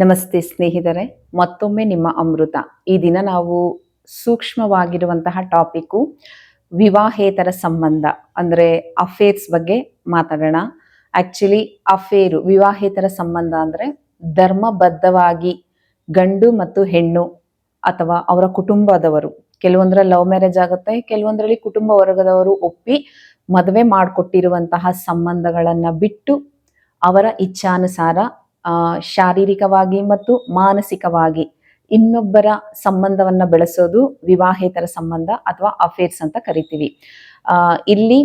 ನಮಸ್ತೆ ಸ್ನೇಹಿತರೆ, ಮತ್ತೊಮ್ಮೆ ನಿಮ್ಮ ಅಮೃತ. ಈ ದಿನ ನಾವು ಸೂಕ್ಷ್ಮವಾಗಿರುವಂತಹ ಟಾಪಿಕ್ಕು ವಿವಾಹೇತರ ಸಂಬಂಧ, ಅಂದ್ರೆ ಅಫೇರ್ಸ್ ಬಗ್ಗೆ ಮಾತಾಡೋಣ. ಆಕ್ಚುಲಿ ಅಫೇರು ವಿವಾಹೇತರ ಸಂಬಂಧ ಅಂದ್ರೆ ಧರ್ಮಬದ್ಧವಾಗಿ ಗಂಡು ಮತ್ತು ಹೆಣ್ಣು ಅಥವಾ ಅವರ ಕುಟುಂಬದವರು. ಕೆಲವೊಂದರಲ್ಲಿ ಲವ್ ಮ್ಯಾರೇಜ್ ಆಗುತ್ತೆ, ಕೆಲವೊಂದರಲ್ಲಿ ಕುಟುಂಬ ವರ್ಗದವರು ಒಪ್ಪಿ ಮದುವೆ ಮಾಡಿಕೊಟ್ಟಿರುವಂತಹ ಸಂಬಂಧಗಳನ್ನು ಬಿಟ್ಟು ಅವರ ಇಚ್ಛಾನುಸಾರ ಶಾರೀರಿಕವಾಗಿ ಮತ್ತು ಮಾನಸಿಕವಾಗಿ ಇನ್ನೊಬ್ಬರ ಸಂಬಂಧವನ್ನ ಬೆಳೆಸೋದು ವಿವಾಹೇತರ ಸಂಬಂಧ ಅಥವಾ ಅಫೇರ್ಸ್ ಅಂತ ಕರಿತೀವಿ. ಇಲ್ಲಿ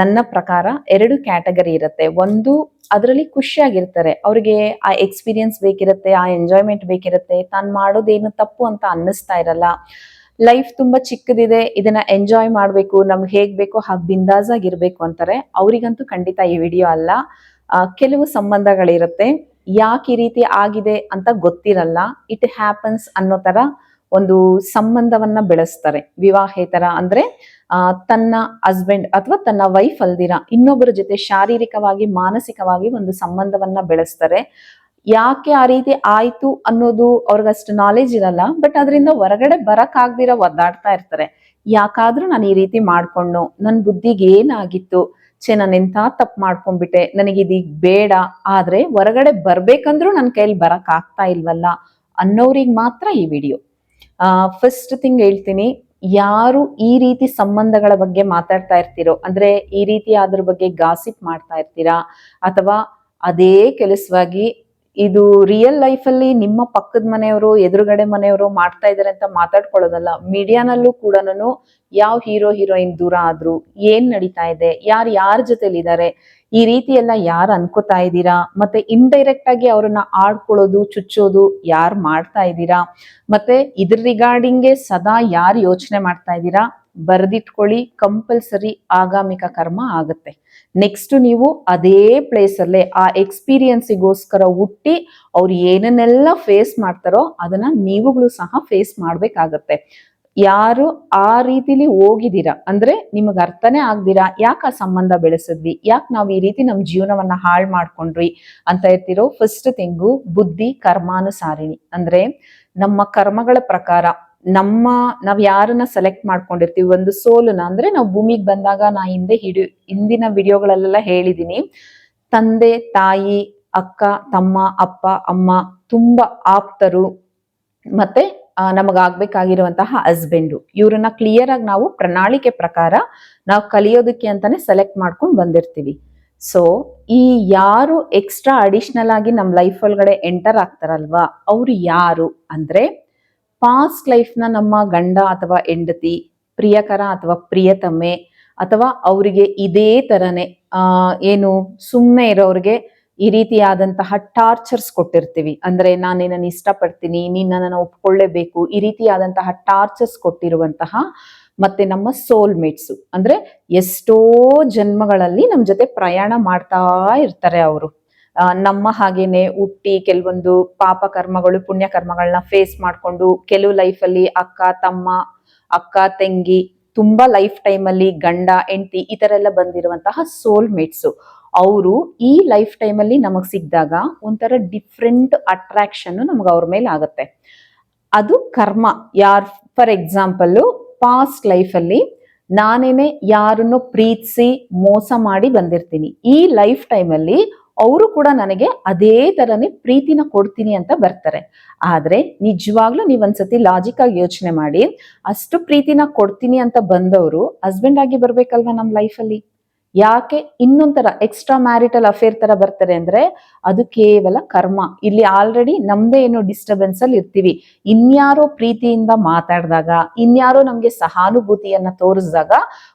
ನನ್ನ ಪ್ರಕಾರ ಎರಡು ಕ್ಯಾಟಗರಿ ಇರುತ್ತೆ. ಒಂದು ಅದರಲ್ಲಿ ಖುಷಿಯಾಗಿರ್ತಾರೆ. ಅವ್ರಿಗೆ ಆ ಎಕ್ಸ್ಪೀರಿಯನ್ಸ್ ಬೇಕಿರುತ್ತೆ, ಆ ಎಂಜಾಯ್ಮೆಂಟ್ ಬೇಕಿರುತ್ತೆ, ತಾನು ಮಾಡೋದೇನು ತಪ್ಪು ಅಂತ ಅನ್ನಿಸ್ತಾ ಇರಲ್ಲ. ಲೈಫ್ ತುಂಬಾ ಚಿಕ್ಕದಿದೆ, ಇದನ್ನ ಎಂಜಾಯ್ ಮಾಡಬೇಕು, ನಮ್ಗೆ ಹೇಗ್ ಬೇಕೋ ಹಾಗೆ ಬಿಂದಾಸ್ ಆಗಿರ್ಬೇಕು ಅಂತಾರೆ. ಅವರಿಗಂತೂ ಖಂಡಿತ ಈ ವಿಡಿಯೋ ಅಲ್ಲ. ಕೆಲವು ಸಂಬಂಧಗಳಿರುತ್ತೆ. ಯಾಕೆ ಈ ರೀತಿ ಆಗಿದೆ ಅಂತ ಗೊತ್ತಿರಲ್ಲ. ಇಟ್ ಹ್ಯಾಪನ್ಸ್ ಅನ್ನೋ ತರ ಒಂದು ಸಂಬಂಧವನ್ನ ಬೆಳೆಸ್ತಾರೆ. ವಿವಾಹೇತರ ಅಂದ್ರೆ ತನ್ನ ಹಸ್ಬೆಂಡ್ ಅಥವಾ ತನ್ನ ವೈಫ್ ಅಲ್ದಿರ ಇನ್ನೊಬ್ಬರ ಜೊತೆ ಶಾರೀರಿಕವಾಗಿ, ಮಾನಸಿಕವಾಗಿ ಒಂದು ಸಂಬಂಧವನ್ನ ಬೆಳೆಸ್ತಾರೆ. ಯಾಕೆ ಆ ರೀತಿ ಆಯ್ತು ಅನ್ನೋದು ಅವ್ರಿಗಷ್ಟು ನಾಲೆಜ್ ಇರಲ್ಲ. ಬಟ್ ಅದರಿಂದ ಹೊರಗಡೆ ಬರಕ್ ಆಗ್ದಿರ ಒದ್ದಾಡ್ತಾ ಇರ್ತಾರೆ. ಯಾಕಾದ್ರೂ ನಾನು ಈ ರೀತಿ ಮಾಡ್ಕೊಂಡು ನನ್ನ ಬುದ್ಧಿಗೆ ಏನಾಗಿತ್ತು? ಛೇ, ನಾನು ಎಂಥ ತಪ್ಪು ಮಾಡ್ಕೊಂಡ್ಬಿಟ್ಟೆ. ನನಗೆ ಇದೀಗ ಬೇಡ. ಆದರೆ ಹೊರಗಡೆ ಬರಬೇಕಂದ್ರೂ ನನ್ನ ಕೈಲಿ ಬರೋಕ್ಕಾಗ್ತಾ ಇಲ್ವಲ್ಲ ಅನ್ನೋರಿಗೆ ಮಾತ್ರ ಈ ವಿಡಿಯೋ. ಫಸ್ಟ್ ಥಿಂಗ್ ಹೇಳ್ತೀನಿ, ಯಾರು ಈ ರೀತಿ ಸಂಬಂಧಗಳ ಬಗ್ಗೆ ಮಾತಾಡ್ತಾ ಇರ್ತೀರೋ, ಅಂದ್ರೆ ಈ ರೀತಿ ಅದ್ರ ಬಗ್ಗೆ ಗಾಸಿಪ್ ಮಾಡ್ತಾ ಇರ್ತೀರಾ, ಅಥವಾ ಅದೇ ಕೆಲಸವಾಗಿ ಇದು ರಿಯಲ್ ಲೈಫ್ ಅಲ್ಲಿ ನಿಮ್ಮ ಪಕ್ಕದ ಮನೆಯವರು, ಎದುರುಗಡೆ ಮನೆಯವರು ಮಾಡ್ತಾ ಇದಾರೆ ಅಂತ ಮಾತಾಡ್ಕೊಳ್ಳೋದಲ್ಲ, ಮೀಡಿಯಾನಲ್ಲೂ ಕೂಡ ಯಾವ ಹೀರೋ, ಹೀರೋಯಿನ್ ದೂರ ಆದ್ರು ಏನ್ ನಡೀತಾ ಇದೆ, ಯಾರು ಯಾರ ಜೊತೆಲಿ ಇದ್ದಾರೆ ಈ ರೀತಿ ಎಲ್ಲ ಯಾರು ಅನ್ಕೋತಾ ಇದ್ದೀರಾ, ಮತ್ತೆ ಇಂಡೈರೆಕ್ಟ್ ಆಗಿ ಅವ್ರನ್ನ ಆಡ್ಕೊಳ್ಳೋದು, ಚುಚ್ಚೋದು ಯಾರು ಮಾಡ್ತಾ ಇದ್ದೀರಾ, ಮತ್ತೆ ಇದ್ರ ರಿಗಾರ್ಡಿಂಗ್ಗೆ ಸದಾ ಯಾರು ಯೋಚನೆ ಮಾಡ್ತಾ ಇದ್ದೀರಾ ಬರ್ದಿಟ್ಕೊಳ್ಳಿ ಕಂಪಲ್ಸರಿ ಆಗಾಮಿಕ ಕರ್ಮ ಆಗುತ್ತೆ. ನೆಕ್ಸ್ಟ್ ನೀವು ಅದೇ ಪ್ಲೇಸಲ್ಲೇ ಆ ಎಕ್ಸ್ಪೀರಿಯನ್ಸಿಗೋಸ್ಕರ ಹುಟ್ಟಿ ಅವ್ರು ಏನನ್ನೆಲ್ಲ ಫೇಸ್ ಮಾಡ್ತಾರೋ ಅದನ್ನ ನೀವುಗಳು ಸಹ ಫೇಸ್ ಮಾಡ್ಬೇಕಾಗತ್ತೆ. ಯಾರು ಆ ರೀತಿಲಿ ಹೋಗಿದ್ದೀರಾ, ಅಂದ್ರೆ ನಿಮಗೆ ಅರ್ಥನೇ ಆಗ್ದಿರಾ, ಯಾಕೆ ಆ ಸಂಬಂಧ ಬೆಳೆಸಿದ್ವಿ, ಯಾಕೆ ನಾವು ಈ ರೀತಿ ನಮ್ಮ ಜೀವನವನ್ನ ಹಾಳು ಮಾಡ್ಕೊಂಡ್ರಿ ಅಂತ ಇರ್ತಿರೋ ಫಸ್ಟ್ ತಿಂಗು ಬುದ್ಧಿ, ಕರ್ಮಾನುಸಾರಿಣಿ. ಅಂದ್ರೆ ನಮ್ಮ ಕರ್ಮಗಳ ಪ್ರಕಾರ ನಮ್ಮ, ನಾವ್ ಯಾರನ್ನ ಸೆಲೆಕ್ಟ್ ಮಾಡ್ಕೊಂಡಿರ್ತೀವಿ, ಒಂದು ಸೋಲನ ಅಂದ್ರೆ ನಾವು ಭೂಮಿಗೆ ಬಂದಾಗ ನಾ ಹಿಂದೆ ಹಿಡಿ, ಹಿಂದಿನ ವಿಡಿಯೋಗಳಲ್ಲೆಲ್ಲ ಹೇಳಿದೀನಿ. ತಂದೆ, ತಾಯಿ, ಅಕ್ಕ, ತಮ್ಮ, ಅಪ್ಪ, ಅಮ್ಮ ತುಂಬಾ ಆಪ್ತರು, ಮತ್ತೆ ನಮಗಾಗ್ಬೇಕಾಗಿರುವಂತಹ ಹಸ್ಬೆಂಡು ಇವ್ರನ್ನ ಕ್ಲಿಯರ್ ಆಗಿ ನಾವು ಪ್ರಣಾಳಿಕೆ ಪ್ರಕಾರ ನಾವು ಕಲಿಯೋದಕ್ಕೆ ಅಂತಾನೆ ಸೆಲೆಕ್ಟ್ ಮಾಡ್ಕೊಂಡು ಬಂದಿರ್ತೀವಿ. ಸೊ ಈ ಯಾರು ಎಕ್ಸ್ಟ್ರಾ ಅಡಿಷನಲ್ ಆಗಿ ನಮ್ಮ ಲೈಫ್ ಒಳಗಡೆ ಎಂಟರ್ ಆಗ್ತಾರಲ್ವಾ, ಅವ್ರು ಯಾರು ಅಂದ್ರೆ ಪಾಸ್ಟ್ ಲೈಫ್ನ ನಮ್ಮ ಗಂಡ ಅಥವಾ ಹೆಂಡತಿ, ಪ್ರಿಯಕರ ಅಥವಾ ಪ್ರಿಯತಮೆ ಅಥವಾ ಅವರಿಗೆ ಇದೇ ತರನೇ ಏನು ಸುಮ್ಮನೆ ಇರೋರಿಗೆ ಈ ರೀತಿಯಾದಂತಹ ಟಾರ್ಚರ್ಸ್ ಕೊಟ್ಟಿರ್ತೀವಿ. ಅಂದ್ರೆ ನಾನು ನಿನ್ನನ್ನು ಇಷ್ಟಪಡ್ತೀನಿ ನೀನ್ ನನ್ನನ್ನು ಒಪ್ಕೊಳ್ಳೇಬೇಕು, ಈ ರೀತಿಯಾದಂತಹ ಟಾರ್ಚರ್ಸ್ ಕೊಟ್ಟಿರುವಂತಹ ಮತ್ತೆ ನಮ್ಮ ಸೋಲ್ ಮೇಟ್ಸು ಅಂದ್ರೆ ಎಷ್ಟೋ ಜನ್ಮಗಳಲ್ಲಿ ನಮ್ಮ ಜೊತೆ ಪ್ರಯಾಣ ಮಾಡ್ತಾ ಇರ್ತಾರೆ ಅವರು. ನಮ್ಮ ಹಾಗೇನೆ ಹುಟ್ಟಿ ಕೆಲವೊಂದು ಪಾಪ ಕರ್ಮಗಳು, ಪುಣ್ಯ ಕರ್ಮಗಳನ್ನ ಫೇಸ್ ಮಾಡ್ಕೊಂಡು ಕೆಲವು ಲೈಫಲ್ಲಿ ಅಕ್ಕ, ತಮ್ಮ, ಅಕ್ಕ, ತಂಗಿ ತುಂಬಾ ಲೈಫ್ ಟೈಮಲ್ಲಿ ಗಂಡ, ಹೆಂಡತಿ ಈ ತರ ಎಲ್ಲ ಬಂದಿರುವಂತಹ ಸೋಲ್ ಮೇಟ್ಸು ಅವರು ಈ ಲೈಫ್ ಟೈಮಲ್ಲಿ ನಮಗ್ ಸಿಕ್ಕಿದಾಗ ಒಂಥರ ಡಿಫ್ರೆಂಟ್ ಅಟ್ರಾಕ್ಷನ್ ನಮ್ಗೆ ಅವ್ರ ಮೇಲೆ ಆಗುತ್ತೆ. ಅದು ಕರ್ಮ. ಯಾರ್ ಫಾರ್ ಎಕ್ಸಾಂಪಲ್ ಪಾಸ್ಟ್ ಲೈಫಲ್ಲಿ ನಾನೇನೆ ಯಾರನ್ನು ಪ್ರೀತಿಸಿ ಮೋಸ ಮಾಡಿ ಬಂದಿರ್ತೀನಿ. ಈ ಲೈಫ್ ಟೈಮಲ್ಲಿ ಅವರು ಕೂಡ ನನಗೆ ಅದೇ ಥರನೇ ಪ್ರೀತಿನ ಕೊಡ್ತೀನಿ ಅಂತ ಬರ್ತಾರೆ. ಆದ್ರೆ ನಿಜವಾಗ್ಲೂ ನೀವೊಂದ್ಸತಿ ಲಾಜಿಕ್ ಆಗಿ ಯೋಚನೆ ಮಾಡಿ, ಅಷ್ಟು ಪ್ರೀತಿನ ಕೊಡ್ತೀನಿ ಅಂತ ಬಂದವರು ಹಸ್ಬೆಂಡ್ ಆಗಿ ಬರ್ಬೇಕಲ್ವಾ ನಮ್ ಲೈಫಲ್ಲಿ ಯಾಕೆ ಇನ್ನೊಂಥರ ಎಕ್ಸ್ಟ್ರಾ ಮ್ಯಾರಿಟಲ್ ಅಫೇರ್ ತರ ಬರ್ತಾರೆ ಅಂದ್ರೆ ಅದು ಕೇವಲ ಕರ್ಮ. ಇಲ್ಲಿ ಆಲ್ರೆಡಿ ನಮ್ದೇ ಏನೋ ಡಿಸ್ಟರ್ಬೆನ್ಸ್ ಅಲ್ಲಿ ಇರ್ತೀವಿ. ಇನ್ಯಾರೋ ಪ್ರೀತಿಯಿಂದ ಮಾತಾಡಿದಾಗ, ಇನ್ಯಾರೋ ನಮ್ಗೆ ಸಹಾನುಭೂತಿಯನ್ನ ತೋರಿಸಿದಾಗ,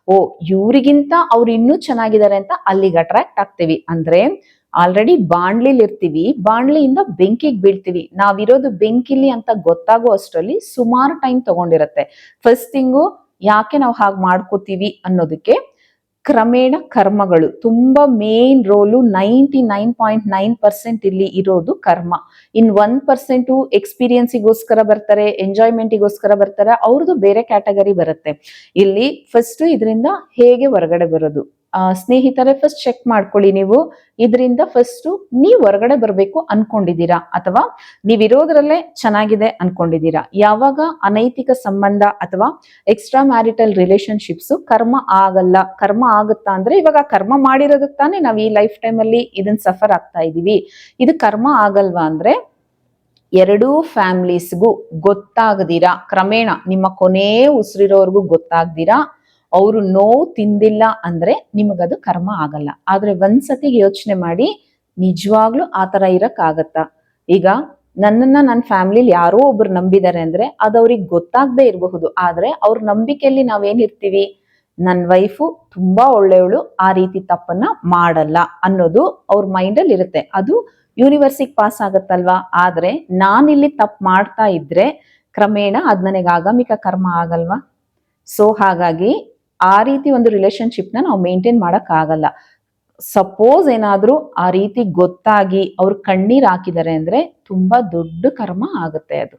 ಓ, ಇವರಿಗಿಂತ ಅವ್ರು ಇನ್ನೂ ಚೆನ್ನಾಗಿದ್ದಾರೆ ಅಂತ ಅಲ್ಲಿಗೆ ಅಟ್ರಾಕ್ಟ್ ಆಗ್ತೀವಿ. ಅಂದ್ರೆ ಆಲ್ರೆಡಿ ಬಾಣ್ಲಿಲಿ ಇರ್ತೀವಿ. ಬಾಣ್ಲಿಯಿಂದ ಬೆಂಕಿಗೆ ಬೀಳ್ತೀವಿ. ನಾವಿರೋದು ಬೆಂಕಿಲಿ ಅಂತ ಗೊತ್ತಾಗೋ ಅಷ್ಟರಲ್ಲಿ ಸುಮಾರು ಟೈಮ್ ತಗೊಂಡಿರತ್ತೆ. ಫಸ್ಟ್ ಥಿಂಗು ಯಾಕೆ ನಾವು ಹಾಗೆ ಮಾಡ್ಕೋತೀವಿ ಅನ್ನೋದಕ್ಕೆ ಕ್ರಮೇಣ ಕರ್ಮಗಳು. ತುಂಬಾ main role ninety nine point nine percent ಇಲ್ಲಿ ಇರೋದು ಕರ್ಮ. ಇನ್ ಒನ್ ಪರ್ಸೆಂಟು ಎಕ್ಸ್ಪೀರಿಯನ್ಸಿಗೋಸ್ಕರ ಬರ್ತಾರೆ ಎಂಜಾಯ್ಮೆಂಟಿಗೋಸ್ಕರ ಬರ್ತಾರೆ ಅವ್ರದ್ದು ಬೇರೆ ಕ್ಯಾಟಗರಿ ಬರುತ್ತೆ. ಇಲ್ಲಿ ಫಸ್ಟ್ ಇದರಿಂದ ಹೇಗೆ ಹೊರಗಡೆ ಬರೋದು? ಸ್ನೇಹಿತರೆ ಫಸ್ಟ್ ಚೆಕ್ ಮಾಡ್ಕೊಳ್ಳಿ ನೀವು. ಇದರಿಂದ ಫಸ್ಟ್ ನೀವು ಹೊರಗಡೆ ಬರಬೇಕು ಅನ್ಕೊಂಡಿದ್ದೀರಾ? ಅಥವಾ ನೀವಿರೋದ್ರಲ್ಲೇ ಚೆನ್ನಾಗಿದೆ ಅನ್ಕೊಂಡಿದ್ದೀರಾ? ಯಾವಾಗ ಅನೈತಿಕ ಸಂಬಂಧ ಅಥವಾ ಎಕ್ಸ್ಟ್ರಾ ಮ್ಯಾರಿಟಲ್ ರಿಲೇಶನ್ಶಿಪ್ಸ್ ಕರ್ಮ ಆಗಲ್ಲ, ಕರ್ಮ ಆಗುತ್ತಾ ಅಂದ್ರೆ ಇವಾಗ ಕರ್ಮ ಮಾಡಿರೋದಕ್ಕೆ ತಾನೇ ನಾವು ಈ ಲೈಫ್ ಟೈಮ್ ಅಲ್ಲಿ ಇದನ್ನ ಸಫರ್ ಆಗ್ತಾ ಇದೀವಿ. ಇದು ಕರ್ಮ ಆಗಲ್ವಾ ಅಂದ್ರೆ ಎರಡೂ ಫ್ಯಾಮಿಲೀಸ್ಗೂ ಗೊತ್ತಾಗದಿರಾ? ಕ್ರಮೇಣ ನಿಮ್ಮ ಕೊನೇ ಉಸಿರಿರೋರ್ಗೂ ಗೊತ್ತಾಗ್ದಿರಾ? ಅವರು ನೋವು ತಿಂದಿಲ್ಲ ಅಂದ್ರೆ ನಿಮಗದು ಕರ್ಮ ಆಗಲ್ಲ. ಆದ್ರೆ ಒಂದ್ಸತಿ ಯೋಚನೆ ಮಾಡಿ ನಿಜವಾಗ್ಲೂ ಆ ತರ ಇರಕ್ ಆಗತ್ತಾ ಈಗ ನನ್ನನ್ನ ನನ್ನ ಫ್ಯಾಮಿಲಿಲಿ ಯಾರೋ ಒಬ್ರು ನಂಬಿದ್ದಾರೆ ಅಂದ್ರೆ ಅದು ಅವ್ರಿಗೆ ಗೊತ್ತಾಗದೆ ಇರಬಹುದು. ಆದ್ರೆ ಅವ್ರ ನಂಬಿಕೆಯಲ್ಲಿ ನಾವೇನಿರ್ತೀವಿ? ನನ್ನ ವೈಫು ತುಂಬಾ ಒಳ್ಳೆಯವಳು, ಆ ರೀತಿ ತಪ್ಪನ್ನ ಮಾಡಲ್ಲ ಅನ್ನೋದು ಅವ್ರ ಮೈಂಡಲ್ಲಿ ಇರುತ್ತೆ. ಅದು ಯೂನಿವರ್ಸಿಗೆ ಪಾಸ್ ಆಗತ್ತಲ್ವಾ? ಆದ್ರೆ ನಾನಿಲ್ಲಿ ತಪ್ಪು ಮಾಡ್ತಾ ಇದ್ರೆ ಕ್ರಮೇಣ ಅದ್ ನನಗೆ ಆಗಾಮಿಕ ಕರ್ಮ ಆಗಲ್ವಾ? ಸೊ ಹಾಗಾಗಿ ಆ ರೀತಿ ಒಂದು ರಿಲೇಶನ್ಶಿಪ್ನ ನಾವು ಮೇಂಟೈನ್ ಮಾಡೋಕ್ಕಾಗಲ್ಲ. ಸಪೋಸ್ ಏನಾದರೂ ಆ ರೀತಿ ಗೊತ್ತಾಗಿ ಅವ್ರು ಕಣ್ಣೀರು ಹಾಕಿದ್ದಾರೆ ಅಂದ್ರೆ ತುಂಬಾ ದೊಡ್ಡ ಕರ್ಮ ಆಗುತ್ತೆ ಅದು.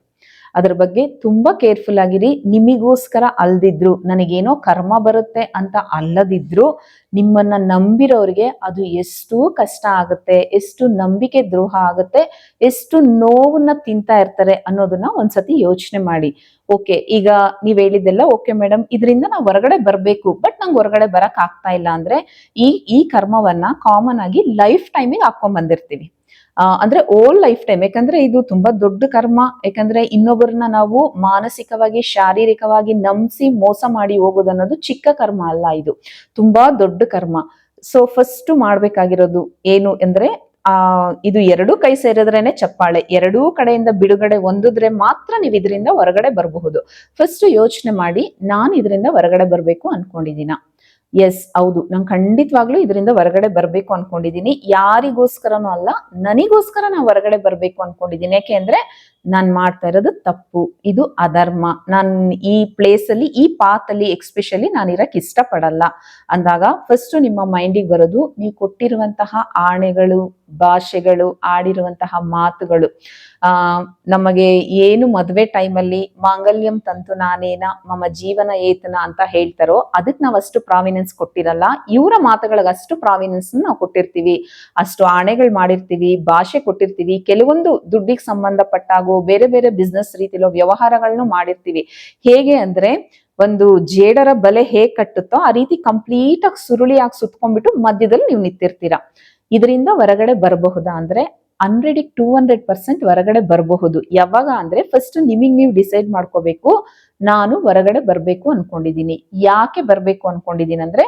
ಅದ್ರ ಬಗ್ಗೆ ತುಂಬಾ ಕೇರ್ಫುಲ್ ಆಗಿರಿ. ನಿಮಿಗೋಸ್ಕರ ಅಲ್ದಿದ್ರು, ನನಗೇನೋ ಕರ್ಮ ಬರುತ್ತೆ ಅಂತ ಅಲ್ಲದಿದ್ರು, ನಿಮ್ಮನ್ನ ನಂಬಿರೋರಿಗೆ ಅದು ಎಷ್ಟು ಕಷ್ಟ ಆಗುತ್ತೆ, ಎಷ್ಟು ನಂಬಿಕೆ ದ್ರೋಹ ಆಗುತ್ತೆ, ಎಷ್ಟು ನೋವನ್ನ ತಿಂತಾ ಇರ್ತಾರೆ ಅನ್ನೋದನ್ನ ಒಂದ್ಸತಿ ಯೋಚನೆ ಮಾಡಿ. ಓಕೆ, ಈಗ ನೀವ್ ಹೇಳಿದ್ದೆಲ್ಲ ಓಕೆ ಮೇಡಮ್ ಇದರಿಂದ ನಾವು ಹೊರಗಡೆ ಬರ್ಬೇಕು, ಬಟ್ ನಂಗೆ ಹೊರಗಡೆ ಬರಕ್ ಆಗ್ತಾ ಇಲ್ಲ ಅಂದ್ರೆ ಈ ಈ ಕರ್ಮವನ್ನ ಕಾಮನ್ ಆಗಿ ಲೈಫ್ ಟೈಮಿಗೆ ಹಾಕೊಂಡ್ ಬಂದಿರ್ತೀವಿ. ಅಂದ್ರೆ ಓಲ್ ಲೈಫ್ ಟೈಮ್ ಯಾಕಂದ್ರೆ ಇದು ತುಂಬಾ ದೊಡ್ಡ ಕರ್ಮ. ಯಾಕಂದ್ರೆ ಇನ್ನೊಬ್ಬರನ್ನ ನಾವು ಮಾನಸಿಕವಾಗಿ, ಶಾರೀರಿಕವಾಗಿ ನಂಬಿಸಿ ಮೋಸ ಮಾಡಿ ಹೋಗೋದು ಅನ್ನೋದು ಚಿಕ್ಕ ಕರ್ಮ ಅಲ್ಲ ಇದು. ತುಂಬಾ ದೊಡ್ಡ ಕರ್ಮ. ಸೊ ಫಸ್ಟ್ ಮಾಡ್ಬೇಕಾಗಿರೋದು ಏನು ಅಂದ್ರೆ, ಆ, ಇದು ಎರಡೂ ಕೈ ಸೇರಿದ್ರೇನೆ ಚಪ್ಪಾಳೆ. ಎರಡೂ ಕಡೆಯಿಂದ ಬಿಡುಗಡೆ ಹೊಂದಿದ್ರೆ ಮಾತ್ರ ನೀವು ಇದರಿಂದ ಹೊರಗಡೆ ಬರಬಹುದು. ಫಸ್ಟ್ ಯೋಚನೆ ಮಾಡಿ, ನಾನು ಇದರಿಂದ ಹೊರಗಡೆ ಬರ್ಬೇಕು ಅನ್ಕೊಂಡಿದ್ದೀನ. ಎಸ್ ಹೌದು. ನಂಗೆ ಖಂಡಿತವಾಗ್ಲೂ ಇದರಿಂದ ಹೊರಗಡೆ ಬರ್ಬೇಕು ಅನ್ಕೊಂಡಿದೀನಿ. ಯಾರಿಗೋಸ್ಕರನೂ ಅಲ್ಲ, ನನಗೋಸ್ಕರ ನಾನು ಹೊರಗಡೆ ಬರ್ಬೇಕು ಅನ್ಕೊಂಡಿದೀನಿ. ಯಾಕೆ ಅಂದ್ರೆ ನಾನ್ ಮಾಡ್ತಾ ಇರೋದು ತಪ್ಪು. ಇದು ಅಧರ್ಮ. ನಾನ್ ಈ ಪ್ಲೇಸ್ ಅಲ್ಲಿ, ಈ ಪಾತ್ ಅಲ್ಲಿ ಎಕ್ಸ್ಪೆಷಲಿ ನಾನು ಇರಕ್ಕೆ ಇಷ್ಟಪಡಲ್ಲ. ಅಂದಾಗ ಫಸ್ಟ್ ನಿಮ್ಮ ಮೈಂಡಿಗೆ ಬರೋದು ನೀವು ಕೊಟ್ಟಿರುವಂತಹ ಆಣೆಗಳು, ಭಾಷೆಗಳು, ಆಡಿರುವಂತಹ ಮಾತುಗಳು. ಆ, ನಮಗೆ ಏನು ಮದ್ವೆ ಟೈಮಲ್ಲಿ ಮಾಂಗಲ್ಯಂ ತಂತು ನಾನೇನ, ಮಮ ಜೀವನ ಏತನ ಅಂತ ಹೇಳ್ತಾರೋ ಅದಕ್ಕೆ ನಾವು ಅಷ್ಟು ಪ್ರಾವಿನೆನ್ಸ್ ಕೊಟ್ಟಿರಲ್ಲ. ಇವರ ಮಾತುಗಳಿಗೆ ಅಷ್ಟು ಪ್ರಾವಿನೆನ್ಸ್ ನಾವು ಕೊಟ್ಟಿರ್ತೀವಿ. ಅಷ್ಟು ಆಣೆಗಳು ಮಾಡಿರ್ತೀವಿ, ಭಾಷೆ ಕೊಟ್ಟಿರ್ತೀವಿ. ಕೆಲವೊಂದು ದುಡ್ಡಿಗೆ ಸಂಬಂಧಪಟ್ಟಾಗೋ ಬೇರೆ ಬೇರೆ ಬಿಸ್ನೆಸ್ ರೀತಿಲೋ ವ್ಯವಹಾರಗಳನ್ನು ಮಾಡಿರ್ತೀವಿ. ಹೇಗೆ ಅಂದ್ರೆ ಒಂದು ಜೇಡರ ಬಲೆ ಹೇಗ್ ಕಟ್ಟುತ್ತೋ ಆ ರೀತಿ ಕಂಪ್ಲೀಟ್ ಆಗಿ ಸುರುಳಿಯಾಗಿ ಸುತ್ಕೊಂಡ್ಬಿಟ್ಟು ಮಧ್ಯದಲ್ಲಿ ನೀವು ನಿಂತಿರ್ತೀರಾ. ಇದರಿಂದ ಹೊರಗಡೆ ಬರಬಹುದಾ ಅಂದ್ರೆ ಹಂಡ್ರೆಡಿಗೆ ಟೂ ಹಂಡ್ರೆಡ್ ಪರ್ಸೆಂಟ್ ಹೊರಗಡೆ ಬರಬಹುದು. ಯಾವಾಗ ಅಂದ್ರೆ ಫಸ್ಟ್ ನಿಮಗ್ ನೀವು ಡಿಸೈಡ್ ಮಾಡ್ಕೋಬೇಕು, ನಾನು ಹೊರಗಡೆ ಬರ್ಬೇಕು ಅನ್ಕೊಂಡಿದೀನಿ. ಯಾಕೆ ಬರ್ಬೇಕು ಅನ್ಕೊಂಡಿದೀನಿ ಅಂದ್ರೆ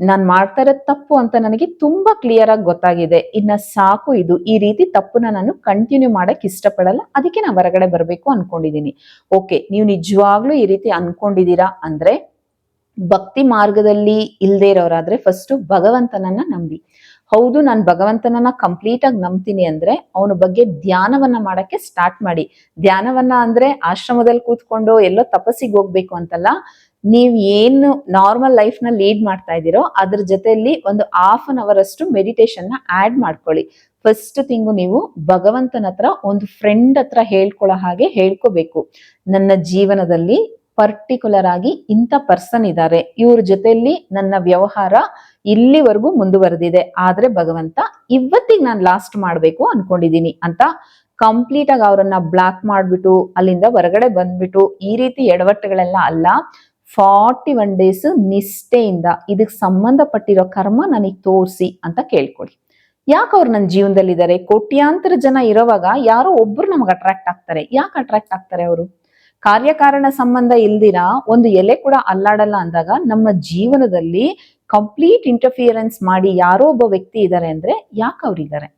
ನಾನ್ ಮಾಡ್ತಾ ಇರೋದ್ ತಪ್ಪು ಅಂತ ನನಗೆ ತುಂಬಾ ಕ್ಲಿಯರ್ ಆಗಿ ಗೊತ್ತಾಗಿದೆ. ಇನ್ನ ಸಾಕು ಇದು. ಈ ರೀತಿ ತಪ್ಪನ್ನ ನಾನು ಕಂಟಿನ್ಯೂ ಮಾಡಕ್ ಇಷ್ಟಪಡಲ್ಲ. ಅದಕ್ಕೆ ನಾ ಹೊರಗಡೆ ಬರಬೇಕು ಅನ್ಕೊಂಡಿದೀನಿ. ಓಕೆ ನೀವು ನಿಜವಾಗ್ಲೂ ಈ ರೀತಿ ಅನ್ಕೊಂಡಿದೀರಾ ಅಂದ್ರೆ ಭಕ್ತಿ ಮಾರ್ಗದಲ್ಲಿ ಇಲ್ದೆ ಇರೋರಾದ್ರೆ ಫಸ್ಟ್ ಭಗವಂತನನ್ನ ನಂಬಿ. ಹೌದು, ನಾನು ಭಗವಂತನನ್ನ ಕಂಪ್ಲೀಟ್ ಆಗಿ ನಂಬ್ತೀನಿ ಅಂದ್ರೆ ಅವನ ಬಗ್ಗೆ ಧ್ಯಾನವನ್ನ ಮಾಡಕ್ಕೆ ಸ್ಟಾರ್ಟ್ ಮಾಡಿ. ಧ್ಯಾನವನ್ನ ಅಂದ್ರೆ ಆಶ್ರಮದಲ್ಲಿ ಕೂತ್ಕೊಂಡು ಎಲ್ಲೋ ತಪಸ್ಸಿಗೆ ಹೋಗ್ಬೇಕು ಅಂತಲ್ಲ ನೀವ್ ಏನು ನಾರ್ಮಲ್ ಲೈಫ್ನ ಲೀಡ್ ಮಾಡ್ತಾ ಇದ್ದೀರೋ ಅದ್ರ ಜೊತೆಯಲ್ಲಿ ಒಂದು ಹಾಫ್ ಅನ್ ಅವರ್ ಅಷ್ಟು ಮೆಡಿಟೇಷನ್ನ ಆಡ್ ಮಾಡ್ಕೊಳ್ಳಿ. ಫಸ್ಟ್ ತಿಂಗು ನೀವು ಭಗವಂತನ ಹತ್ರ ಒಂದು ಫ್ರೆಂಡ್ ಹತ್ರ ಹೇಳ್ಕೊಳ್ಳೋ ಹಾಗೆ ಹೇಳ್ಕೋಬೇಕು. ನನ್ನ ಜೀವನದಲ್ಲಿ ಪರ್ಟಿಕ್ಯುಲರ್ ಆಗಿ ಇಂಥ ಪರ್ಸನ್ ಇದ್ದಾರೆ ಇವ್ರ ಜೊತೆಯಲ್ಲಿ ನನ್ನ ವ್ಯವಹಾರ ಇಲ್ಲಿವರೆಗೂ ಮುಂದುವರೆದಿದೆ. ಆದ್ರೆ ಭಗವಂತ ಇವತ್ತಿಗೆ ನಾನು ಲಾಸ್ಟ್ ಮಾಡ್ಬೇಕು ಅನ್ಕೊಂಡಿದೀನಿ ಅಂತ ಕಂಪ್ಲೀಟ್ ಆಗಿ ಅವರನ್ನ ಬ್ಲಾಕ್ ಮಾಡ್ಬಿಟ್ಟು ಅಲ್ಲಿಂದ ಹೊರಗಡೆ ಬಂದ್ಬಿಟ್ಟು ಈ ರೀತಿ ಎಡವಟ್ಟುಗಳೆಲ್ಲ ಅಲ್ಲ. ಫಾರ್ಟಿ ಒನ್ ಡೇಸ್ ನಿಷ್ಠೆಯಿಂದ ಇದಕ್ಕೆ ಸಂಬಂಧಪಟ್ಟಿರೋ ಕರ್ಮ ನನಗೆ ತೋರಿಸಿ ಅಂತ ಕೇಳ್ಕೊಳ್ಳಿ ಯಾಕೆ ಅವ್ರು ನನ್ನ ಜೀವನದಲ್ಲಿದ್ದಾರೆ ಕೋಟ್ಯಾಂತರ ಜನ ಇರೋವಾಗ ಯಾರೋ ಒಬ್ರು ನಮ್ಗೆ ಅಟ್ರಾಕ್ಟ್ ಆಗ್ತಾರೆ. ಯಾಕೆ ಅಟ್ರಾಕ್ಟ್ ಆಗ್ತಾರೆ ಅವರು? ಕಾರ್ಯಕಾರಣ ಸಂಬಂಧ ಇಲ್ದಿರ? ಒಂದು ಎಲೆ ಕೂಡ ಅಲ್ಲಾಡಲ್ಲ ಅಂದಾಗ ನಮ್ಮ ಜೀವನದಲ್ಲಿ ಕಂಪ್ಲೀಟ್ ಇಂಟರ್ಫಿಯರೆನ್ಸ್ ಮಾಡಿ ಯಾರೋ ಒಬ್ಬ ವ್ಯಕ್ತಿ ಇದ್ದಾರೆ ಅಂದ್ರೆ ಯಾಕೆ ಅವ್ರಿದ್ದಾರೆ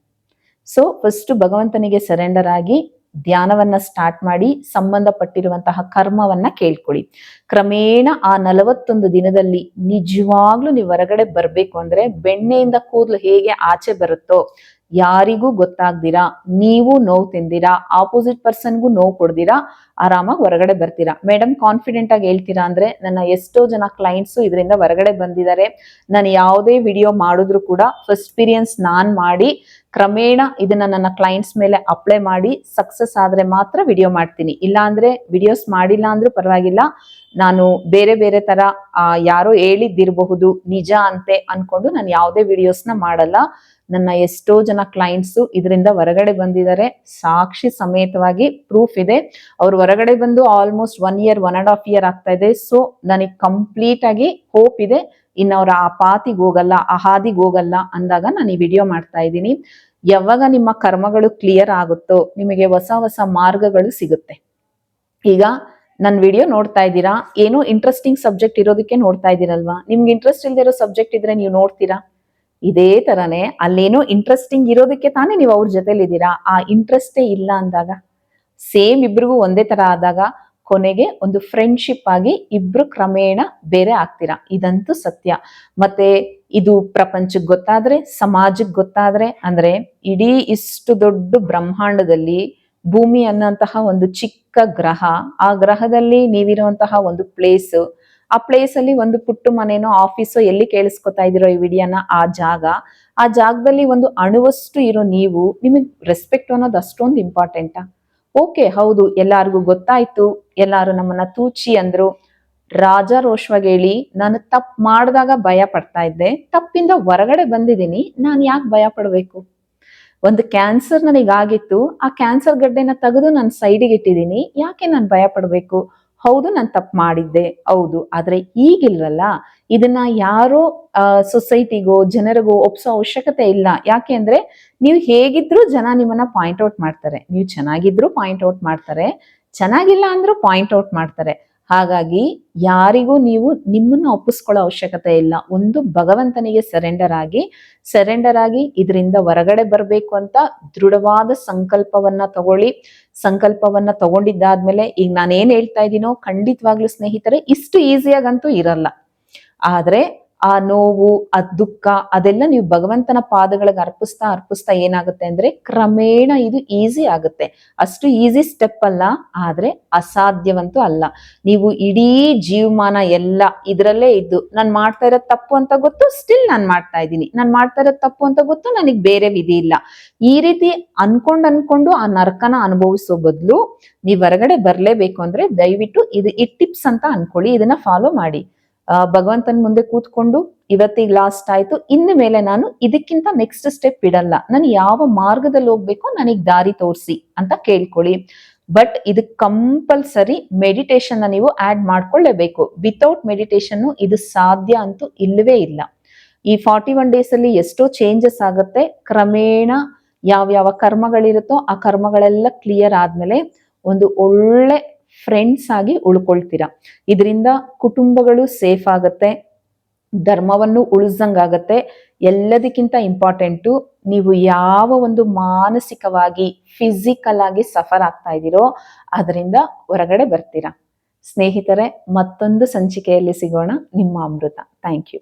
ಸೊ ಫಸ್ಟ್ ಭಗವಂತನಿಗೆ ಸರೆಂಡರ್ ಆಗಿ ಧ್ಯಾನವನ್ನ ಸ್ಟಾರ್ಟ್ ಮಾಡಿ ಸಂಬಂಧಪಟ್ಟಿರುವಂತಹ ಕರ್ಮವನ್ನ ಕೇಳ್ಕೊಳ್ಳಿ. ಕ್ರಮೇಣ ಆ ನಲವತ್ತೊಂದು ದಿನದಲ್ಲಿ ನಿಜವಾಗ್ಲೂ ನೀವು ಹೊರಗಡೆ ಬರ್ಬೇಕು ಅಂದ್ರೆ ಬೆಣ್ಣೆಯಿಂದ ಕೂದಲು ಹೇಗೆ ಆಚೆ ಬರುತ್ತೋ ಯಾರಿಗೂ ಗೊತ್ತಾಗ್ದಿರಾ, ನೀವು ನೋವು ತಿಂದಿರಾ ಆಪೋಸಿಟ್ ಪರ್ಸನ್ಗೂ ನೋವು ಕೊಡ್ದಿರಾ, ಆರಾಮಾಗಿ ಹೊರಗಡೆ ಬರ್ತೀರಾ. ಮೇಡಮ್ ಕಾನ್ಫಿಡೆಂಟ್ ಆಗಿ ಹೇಳ್ತೀರಾ ಅಂದ್ರೆ, ನನ್ನ ಎಷ್ಟೋ ಜನ ಕ್ಲೈಂಟ್ಸು ಇದರಿಂದ ಹೊರಗಡೆ ಬಂದಿದ್ದಾರೆ. ನಾನು ಯಾವುದೇ ವಿಡಿಯೋ ಮಾಡಿದ್ರು ಕೂಡ ಎಕ್ಸ್ಪೀರಿಯನ್ಸ್ ನಾನ್ ಮಾಡಿ, ಕ್ರಮೇಣ ಇದನ್ನ ನನ್ನ ಕ್ಲೈಂಟ್ಸ್ ಮೇಲೆ ಅಪ್ಲೈ ಮಾಡಿ ಸಕ್ಸಸ್ ಆದ್ರೆ ಮಾತ್ರ ವಿಡಿಯೋ ಮಾಡ್ತೀನಿ. ಇಲ್ಲಾಂದ್ರೆ ವಿಡಿಯೋಸ್ ಮಾಡಿಲ್ಲ ಅಂದ್ರೂ ಪರವಾಗಿಲ್ಲ. ನಾನು ಬೇರೆ ಬೇರೆ ತರ ಯಾರೋ ಹೇಳಿದ್ದಿರಬಹುದು ನಿಜ ಅಂತೆ ಅನ್ಕೊಂಡು ನಾನು ಯಾವುದೇ ವಿಡಿಯೋಸ್ನ ಮಾಡಲ್ಲ. ನನ್ನ ಎಷ್ಟೋ ಜನ ಕ್ಲೈಂಟ್ಸ್ ಇದರಿಂದ ಹೊರಗಡೆ ಬಂದಿದ್ದಾರೆ. ಸಾಕ್ಷಿ ಸಮೇತವಾಗಿ ಪ್ರೂಫ್ ಇದೆ. ಅವ್ರು ಹೊರಗಡೆ ಬಂದು almost one year one and half year ಆಗ್ತಾ ಇದೆ. ಸೊ ನನಗೆ ಕಂಪ್ಲೀಟ್ ಆಗಿ ಹೋಪ್ ಇದೆ. ಇನ್ನು ಅವ್ರ ಆ ಪಾತಿಗೆ ಹೋಗಲ್ಲ, ಆ ಹಾದಿಗೆ ಹೋಗಲ್ಲ ಅಂದಾಗ ನಾನು ಈ ವಿಡಿಯೋ ಮಾಡ್ತಾ ಇದ್ದೀನಿ. ಯಾವಾಗ ನಿಮ್ಮ ಕರ್ಮಗಳು ಕ್ಲಿಯರ್ ಆಗುತ್ತೋ, ನಿಮಗೆ ಹೊಸ ಹೊಸ ಮಾರ್ಗಗಳು ಸಿಗುತ್ತೆ. ಈಗ ನನ್ನ ವಿಡಿಯೋ ನೋಡ್ತಾ ಇದ್ದೀರಾ? ಏನೋ ಇಂಟ್ರೆಸ್ಟಿಂಗ್ ಸಬ್ಜೆಕ್ಟ್ ಇರೋದಕ್ಕೆ ನೋಡ್ತಾ ಇದ್ದೀರಲ್ವಾ? ನಿಮ್ಗೆ ಇಂಟ್ರೆಸ್ಟ್ ಇಲ್ದೇ ಇರೋ ಸಬ್ಜೆಕ್ಟ್ ಇದ್ರೆ ನೀವು ನೋಡ್ತೀರಾ? ಇದೇ ತರನೇ ಅಲ್ಲೇನೋ ಇಂಟ್ರೆಸ್ಟಿಂಗ್ ಇರೋದಕ್ಕೆ ತಾನೇ ನೀವು ಅವ್ರ ಜೊತೆಲಿ ಇದ್ದೀರಾ? ಆ ಇಂಟ್ರೆಸ್ಟೇ ಇಲ್ಲ ಅಂದಾಗ ಸೇಮ್ ಇಬ್ರಿಗೂ ಒಂದೇ ತರ ಆದಾಗ ಕೊನೆಗೆ ಒಂದು ಫ್ರೆಂಡ್ಶಿಪ್ ಆಗಿ ಇಬ್ರು ಕ್ರಮೇಣ ಬೇರೆ ಆಗ್ತೀರಾ? ಇದಂತೂ ಸತ್ಯ. ಮತ್ತೆ ಇದು ಪ್ರಪಂಚಕ್ಕೆ ಗೊತ್ತಾದ್ರೆ ಸಮಾಜಕ್ಕೆ ಗೊತ್ತಾದ್ರೆ, ಅಂದ್ರೆ ಇಡೀ ಇಷ್ಟು ದೊಡ್ಡ ಬ್ರಹ್ಮಾಂಡದಲ್ಲಿ ಭೂಮಿ ಅನ್ನೋಂತಹ ಒಂದು ಚಿಕ್ಕ ಗ್ರಹ, ಆ ಗ್ರಹದಲ್ಲಿ ನೀವಿರುವಂತಹ ಒಂದು ಪ್ಲೇಸ್ ಆ ಪ್ಲೇಸ್ ಅಲ್ಲಿ ಒಂದು ಪುಟ್ಟು ಮನೆನೋ ಆಫೀಸೋ ಎಲ್ಲಿ ಕೇಳಿಸ್ಕೊತಾ ಇದಿರೋ ಈ ವಿಡಿಯೋನ ಆ ಜಾಗ, ಆ ಜಾಗದಲ್ಲಿ ಒಂದು ಅಣುವಷ್ಟು ಇರೋ ನೀವು, ನಿಮಗೆ ರೆಸ್ಪೆಕ್ಟ್ ಅನ್ನೋದು ಅಷ್ಟೊಂದು ಇಂಪಾರ್ಟೆಂಟಾ ಓಕೆ ಹೌದು, ಎಲ್ಲಾರ್ಗೂ ಗೊತ್ತಾಯ್ತು, ಎಲ್ಲಾರು ನಮ್ಮನ್ನ ತೂಚಿ ಅಂದ್ರು. ರಾಜಾರೋಷವಾಗಿ ಹೇಳಿ ನಾನು ತಪ್ಪು ಮಾಡಿದಾಗ ಭಯ ಪಡ್ತಾ ಇದ್ದೆ, ತಪ್ಪಿಂದ ಹೊರಗಡೆ ಬಂದಿದ್ದೀನಿ, ನಾನು ಯಾಕೆ ಭಯ ಪಡಬೇಕು? ಒಂದು ಕ್ಯಾನ್ಸರ್ ನನಗಾಗಿತ್ತು, ಆ ಕ್ಯಾನ್ಸರ್ ಗಡ್ಡೆನ ತೆಗೆದು ನಾನು ಸೈಡಿಗೆ ಇಟ್ಟಿದ್ದೀನಿ. ಯಾಕೆ ನಾನು ಭಯ ಪಡಬೇಕು ಹೌದು, ನಾನು ತಪ್ಪು ಮಾಡಿದ್ದೆ. ಹೌದು, ಆದರೆ ಈಗಿಲ್ವಲ್ಲ? ಇದನ್ನ ಯಾರೋ ಸೊಸೈಟಿಗೋ ಜನರಿಗೋ ಒಪ್ಸೋ ಅವಶ್ಯಕತೆ ಇಲ್ಲ. ಯಾಕೆ ಅಂದ್ರೆ ನೀವು ಹೇಗಿದ್ರು ಜನ ನಿಮ್ಮನ್ನ ಪಾಯಿಂಟ್ ಔಟ್ ಮಾಡ್ತಾರೆ. ನೀವು ಚೆನ್ನಾಗಿದ್ರು ಪಾಯಿಂಟ್ ಔಟ್ ಮಾಡ್ತಾರೆ. ಚೆನ್ನಾಗಿಲ್ಲ ಅಂದ್ರೂ ಪಾಯಿಂಟ್ ಔಟ್ ಮಾಡ್ತಾರೆ. ಹಾಗಾಗಿ ಯಾರಿಗೂ ನೀವು ನಿಮ್ಮನ್ನು ಒಪ್ಪಿಸ್ಕೊಳ್ಳೋ ಅವಶ್ಯಕತೆ ಇಲ್ಲ. ಒಂದು ಭಗವಂತನಿಗೆ ಸರೆಂಡರ್ ಆಗಿ ಸರೆಂಡರ್ ಆಗಿ ಇದರಿಂದ ಹೊರಗಡೆ ಬರಬೇಕು ಅಂತ ದೃಢವಾದ ಸಂಕಲ್ಪವನ್ನ ತಗೊಳ್ಳಿ. ಸಂಕಲ್ಪವನ್ನ ತಗೊಂಡಿದ್ದಾದ್ಮೇಲೆ ಈಗ ನಾನು ಏನ್ ಹೇಳ್ತಾ ಇದ್ದೀನೋ ಖಂಡಿತವಾಗ್ಲೂ ಸ್ನೇಹಿತರೆ, ಇಷ್ಟು ಈಸಿಯಾಗಂತೂ ಇರಲ್ಲ. ಆದ್ರೆ ಆ ನೋವು, ಆ ದುಃಖ, ಅದೆಲ್ಲ ನೀವು ಭಗವಂತನ ಪಾದಗಳಿಗೆ ಅರ್ಪಿಸ್ತಾ ಅರ್ಪಿಸ್ತಾ ಏನಾಗುತ್ತೆ ಅಂದ್ರೆ ಕ್ರಮೇಣ ಇದು ಈಸಿ ಆಗುತ್ತೆ. ಅಷ್ಟು ಈಸಿ ಸ್ಟೆಪ್ ಅಲ್ಲ, ಆದ್ರೆ ಅಸಾಧ್ಯವಂತೂ ಅಲ್ಲ. ನೀವು ಇಡೀ ಜೀವಮಾನ ಎಲ್ಲ ಇದರಲ್ಲೇ ಇದ್ದು, ನಾನು ಮಾಡ್ತಾ ಇರೋದು ತಪ್ಪು ಅಂತ ಗೊತ್ತು ಸ್ಟಿಲ್ ನಾನು ಮಾಡ್ತಾ ಇದ್ದೀನಿ. ನಾನು ಮಾಡ್ತಾ ಇರೋದು ತಪ್ಪು ಅಂತ ಗೊತ್ತು, ನನಗೆ ಬೇರೆ ವಿಧಿ ಇಲ್ಲ. ಈ ರೀತಿ ಅನ್ಕೊಂಡ್ ಅನ್ಕೊಂಡು ಆ ನರಕನ ಅನುಭವಿಸೋ ಬದಲು ನೀವು ಹೊರಗಡೆ ಬರಲೇಬೇಕು ಅಂದ್ರೆ ದಯವಿಟ್ಟು ಇದು ಈ ಟಿಪ್ಸ್ ಅಂತ ಅನ್ಕೊಳ್ಳಿ, ಇದನ್ನ ಫಾಲೋ ಮಾಡಿ. ಭಗವಂತನ ಮುಂದೆ ಕೂತ್ಕೊಂಡು ಇವತ್ತಿಗೆ ಲಾಸ್ಟ್ ಆಯ್ತು. ಇನ್ನು ಮೇಲೆ ನಾನು ಇದಕ್ಕಿಂತ ನೆಕ್ಸ್ಟ್ ಸ್ಟೆಪ್ ಇಡಲ್ಲ. ನಾನು ಯಾವ ಮಾರ್ಗದಲ್ಲಿ ಹೋಗ್ಬೇಕು ನನಗೆ ದಾರಿ ತೋರಿಸಿ ಅಂತ ಕೇಳ್ಕೊಳ್ಳಿ. ಬಟ್ ಇದು ಕಂಪಲ್ಸರಿ ಮೆಡಿಟೇಷನ್ ನೀವು ಆಡ್ ಮಾಡ್ಕೊಳ್ಳೇಬೇಕು. ವಿತೌಟ್ ಮೆಡಿಟೇಷನ್ ಇದು ಸಾಧ್ಯ ಅಂತೂ ಇಲ್ಲವೇ ಇಲ್ಲ. ಈ ಫಾರ್ಟಿ ಒನ್ ಡೇಸ್ ಅಲ್ಲಿ ಎಷ್ಟೋ ಚೇಂಜಸ್ ಆಗುತ್ತೆ. ಕ್ರಮೇಣ ಯಾವ ಯಾವ ಕರ್ಮಗಳಿರುತ್ತೋ ಆ ಕರ್ಮಗಳೆಲ್ಲ ಕ್ಲಿಯರ್ ಆದ್ಮೇಲೆ ಒಂದು ಒಳ್ಳೆ ಫ್ರೆಂಡ್ಸ್ ಆಗಿ ಉಳ್ಕೊಳ್ತೀರಾ. ಇದರಿಂದ ಕುಟುಂಬಗಳು ಸೇಫ್ ಆಗತ್ತೆ, ಧರ್ಮವನ್ನು ಉಳಿಸ್ದಂಗಾಗತ್ತೆ ಎಲ್ಲದಕ್ಕಿಂತ ಇಂಪಾರ್ಟೆಂಟು ನೀವು ಯಾವ ಒಂದು ಮಾನಸಿಕವಾಗಿ ಫಿಸಿಕಲ್ ಆಗಿ ಸಫರ್ ಆಗ್ತಾ ಇದ್ದೀರೋ, ಅದರಿಂದ ಹೊರಗಡೆ ಬರ್ತೀರಾ. ಸ್ನೇಹಿತರೆ, ಮತ್ತೊಂದು ಸಂಚಿಕೆಯಲ್ಲಿ ಸಿಗೋಣ, ನಿಮ್ಮ ಅಮೃತ. Thank you